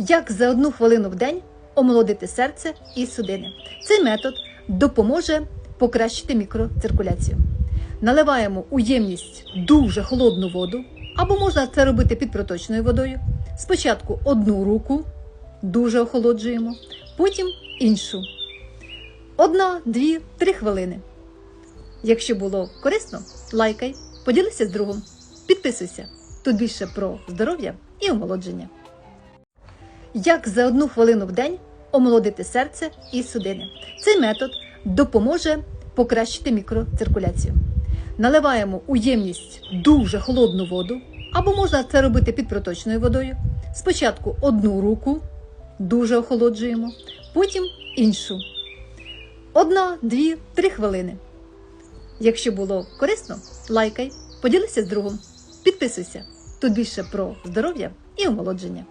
Як за одну хвилину в день омолодити серце і судини. Цей метод допоможе покращити мікроциркуляцію. Наливаємо у ємність дуже холодну воду, або можна це робити під проточною водою. Спочатку одну руку дуже охолоджуємо, потім іншу. Одна, дві, три хвилини. Якщо було корисно, лайкай, поділися з другом, підписуйся. Тут більше про здоров'я і омолодження. Як за одну хвилину в день омолодити серце і судини. Цей метод допоможе покращити мікроциркуляцію. Наливаємо у ємність дуже холодну воду, або можна це робити під проточною водою. Спочатку одну руку дуже охолоджуємо, потім іншу. Одна, дві, три хвилини. Якщо було корисно, лайкай, поділися з другом, підписуйся. Тут більше про здоров'я і омолодження.